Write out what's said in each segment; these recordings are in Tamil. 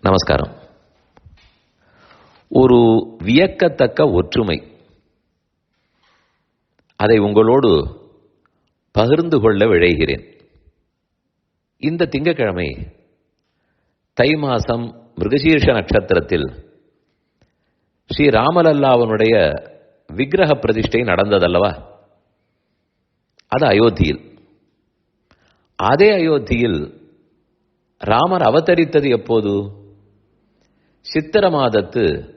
நமஸ்காரம். ஒரு வியக்கத்தக்க ஒற்றுமை. அதை உங்களோடு பகிர்ந்து கொள்ள விழைகிறேன். இந்த திங்கக்கிழமை தை மாசம் மிருகசீர்ஷ நட்சத்திரத்தில் ஸ்ரீ ராமலல்லாவனுடைய விக்கிரக பிரதிஷ்டை நடந்ததல்லவா? அது அயோத்தியில். அதே அயோத்தியில் ராமர் அவதரித்தது எப்போது? சித்திர மாதத்து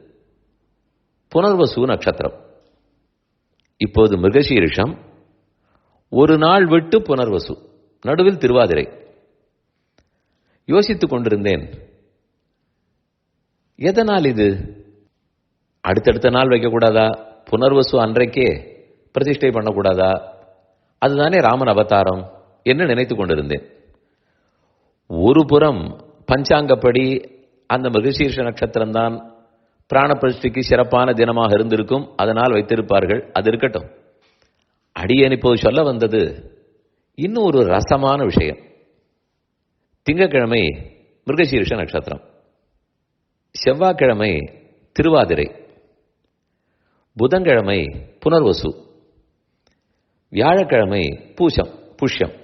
புனர்வசு நட்சத்திரம். இப்போது மிருகசீரிஷம் ஒரு நாள் விட்டு புனர்வசு நடுவில் திருவாதிரை. யோசித்துக் கொண்டிருந்தேன் எதனால் இது? அடுத்தடுத்த நாள் வைக்கக்கூடாதா? புனர்வசு அன்றைக்கே பிரதிஷ்டை பண்ணக்கூடாதா? அதுதானே ராமன் அவதாரம் என்று நினைத்துக் கொண்டிருந்தேன். ஒரு புறம் பஞ்சாங்கப்படி அந்த மிருகசீர்ஷ நட்சத்திரம் தான் பிராணபிரஷ்டிக்கு சிறப்பான தினமாக இருந்திருக்கும். அதனால் வைத்திருப்பார்கள். அது இருக்கட்டும். அடியன் இப்போது சொல்ல வந்தது இன்னும் ஒரு ரசமான விஷயம். திங்கக்கிழமை மிருகசீர்ஷ நட்சத்திரம். செவ்வாய்க்கிழமை திருவாதிரை. புதன்கிழமை புனர்வசு. வியாழக்கிழமை பூசம் புஷ்யம்.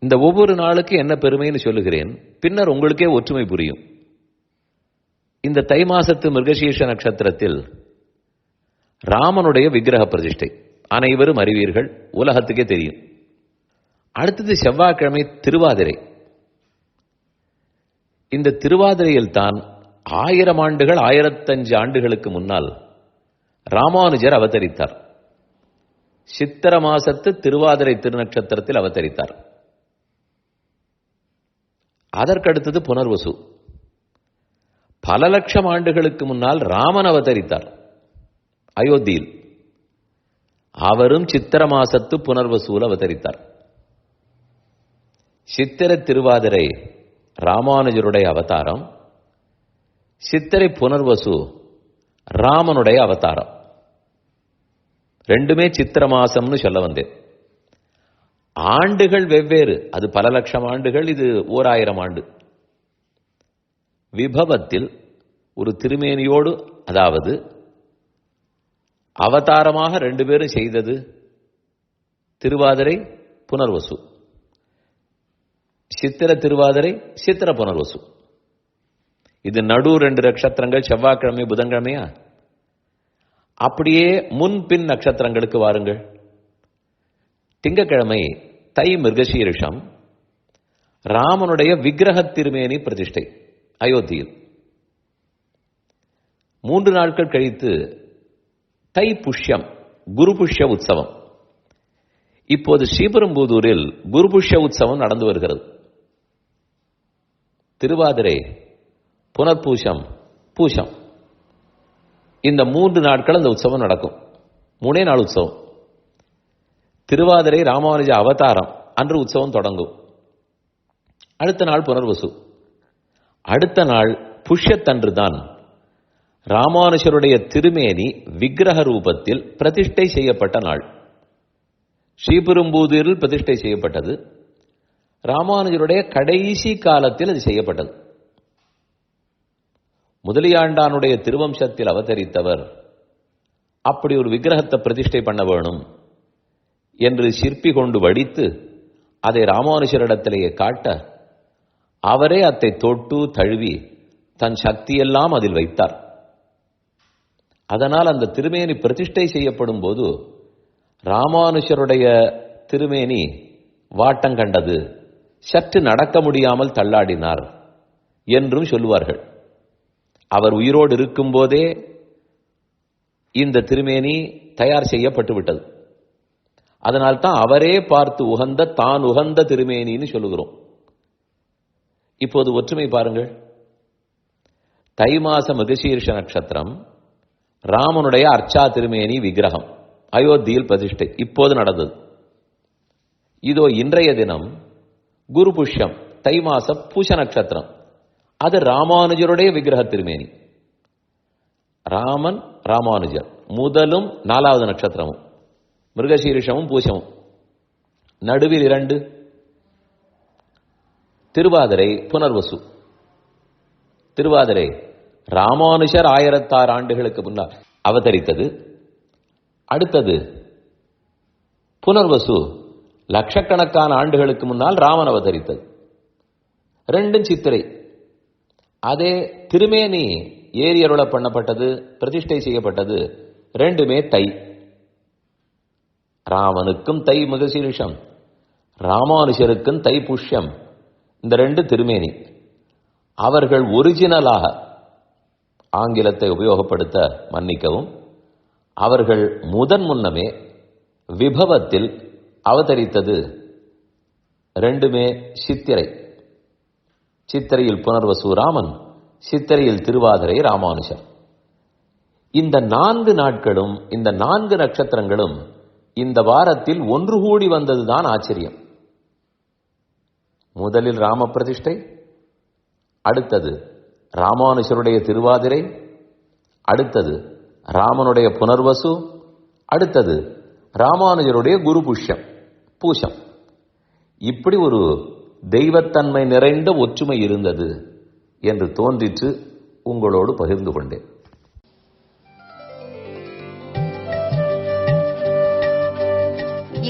இந்த ஒவ்வொரு நாளுக்கு என்ன பெருமைன்னு சொல்லுகிறேன். பின்னர் உங்களுக்கே ஒற்றுமை புரியும். இந்த தை மாசத்து மிருகசீர்ஷ நட்சத்திரத்தில் ராமனுடைய விக்கிரக பிரதிஷ்டை. அனைவரும் அறிவீர்கள் உலகத்துக்கே தெரியும். அடுத்தது செவ்வாய்க்கிழமை திருவாதிரை. இந்த திருவாதிரையில் தான் ஆயிரம் ஆண்டுகள் ஆயிரத்தஞ்சு ஆண்டுகளுக்கு முன்னால் ராமானுஜர் அவதரித்தார். சித்திர மாசத்து திருவாதிரை திருநட்சத்திரத்தில் அவதரித்தார். அதற்கடுத்தது புனர்வசு. பல லட்சம் ஆண்டுகளுக்கு முன்னால் ராமன் அவதரித்தார். அயோத்தியில். அவரும் சித்திர மாசத்து புனர்வசூல் அவதரித்தார். சித்திர திருவாதிரை ராமானுஜருடைய அவதாரம். சித்திரை புனர்வசு ராமனுடைய அவதாரம். ரெண்டுமே சித்திர மாசம்னு சொல்ல வந்தேன். ஆண்டுகள் வெவ்வேறு. அது பல லட்சம் ஆண்டுகள் இது ஓர் ஆயிரம் ஆண்டு. விபவத்தில் ஒரு திருமேனியோடு அதாவது அவதாரமாக ரெண்டு பேரும் செய்தது திருவாதிரை புனர்வசு. சித்திர திருவாதிரை சித்திர புனர்வசு. இது நடு ரெண்டு நட்சத்திரங்கள் செவ்வாய்க்கிழமை புதன்கிழமையா? அப்படியே முன் பின் நட்சத்திரங்களுக்கு வாருங்கள். திங்கக்கிழமை தை மிருகசீரிஷம் ராமனுடைய விக்கிரக திருமேனி பிரதிஷ்டை அயோத்தியில். மூன்று நாட்கள் கழித்து தை புஷ்யம் குரு புஷ்ய உற்சவம். இப்போது ஸ்ரீபெரும்புதூரில் குரு புஷ்ய உற்சவம் நடந்து வருகிறது. திருவாதிரை புனர்பூஷம் பூஷம் இந்த மூன்று நாட்கள் அந்த உற்சவம் நடக்கும். மூணே நாள் உற்சவம். திருவாதிரை ராமானுஜ அவதாரம் அன்று உற்சவம் தொடங்கும். அடுத்த நாள் புனர்வசு. அடுத்த நாள் புஷ்யத்தன்று தான் ராமானுஜருடைய திருமேனி விக்கிரக ரூபத்தில் பிரதிஷ்டை செய்யப்பட்ட நாள். ஸ்ரீபெரும்பூதூரில் பிரதிஷ்டை செய்யப்பட்டது. ராமானுஜருடைய கடைசி காலத்தில் அது செய்யப்பட்டது. முதலியாண்டானுடைய திருவம்சத்தில் அவதரித்தவர். அப்படி ஒரு விக்கிரகத்தை பிரதிஷ்டை பண்ண வேணும். என்று சிற்பி கொண்டு வடித்து அதை ராமானுஷரிடத்திலேயே காட்ட அவரே அத்தை தொட்டு தழுவி தன் சக்தியெல்லாம் அதில் வைத்தார். அதனால் அந்த திருமேனி பிரதிஷ்டை செய்யப்படும் போது ராமானுஷருடைய திருமேனி வாட்டம் கண்டது. சற்று நடக்க முடியாமல் தள்ளாடினார் என்றும் சொல்லுவார்கள். அவர் உயிரோடு இருக்கும்போதே இந்த திருமேனி தயார் செய்யப்பட்டு விட்டது அதனால் தான் அவரே பார்த்து உகந்த தான் உகந்த திருமேனின்னு சொல்லுகிறோம். இப்போது ஒற்றுமை பாருங்கள். தை மாச மிருகசீர்ஷ நட்சத்திரம் ராமனுடைய அர்ச்சா திருமேனி விக்கிரகம் அயோத்தியில் பிரதிஷ்டை. இப்போது நடந்தது. இதோ இன்றைய தினம் குரு புஷ்யம் தை மாச பூஷ நட்சத்திரம். அது ராமானுஜருடைய விக்கிரக திருமேனி. ராமன் ராமானுஜர். முதலும் நாலாவது நட்சத்திரமும். மிருகசீரிஷமும் பூசமும் நடுவில் இரண்டு. திருவாதிரை புனர்வசு. திருவாதிரை ராமானுஷர் ஆயிரத்தாறு ஆண்டுகளுக்கு முன்னால் அவதரித்தது. அடுத்தது புனர்வசு லட்சக்கணக்கான ஆண்டுகளுக்கு முன்னால் ராமன் அவதரித்தது. ரெண்டும் சித்திரை. அதே திருமேனி ஏரியருள பண்ணப்பட்டது பிரதிஷ்டை செய்யப்பட்டது ரெண்டுமே தை. ராமனுக்கும் தை மிகசீரிஷம் ராமானுஷருக்கும் தை புஷ்யம் இந்த ரெண்டு திருமேனி. அவர்கள் ஒரிஜினலாக ஆங்கிலத்தை உபயோகப்படுத்த மன்னிக்கவும் அவர்கள் முதன் முன்னமே விபவத்தில் அவதரித்தது ரெண்டுமே சித்திரை. சித்திரையில் புனர்வசு ராமன் சித்திரையில் திருவாதிரை ராமானுஷர். இந்த நான்கு நாட்களும் இந்த நான்கு நட்சத்திரங்களும் இந்த வாரத்தில் ஒன்று கூடி வந்ததுதான் ஆச்சரியம். முதலில் ராம பிரதிஷ்டை அடுத்தது ராமானுஷருடைய திருவாதிரை அடுத்தது ராமனுடைய புனர்வசு அடுத்தது ராமானுஜருடைய குரு புஷ்யம் பூஷம் இப்படி ஒரு தெய்வத்தன்மை நிறைந்த ஒற்றுமை இருந்தது என்று தோன்றிற்று உங்களோடு பகிர்ந்து கொண்டேன்.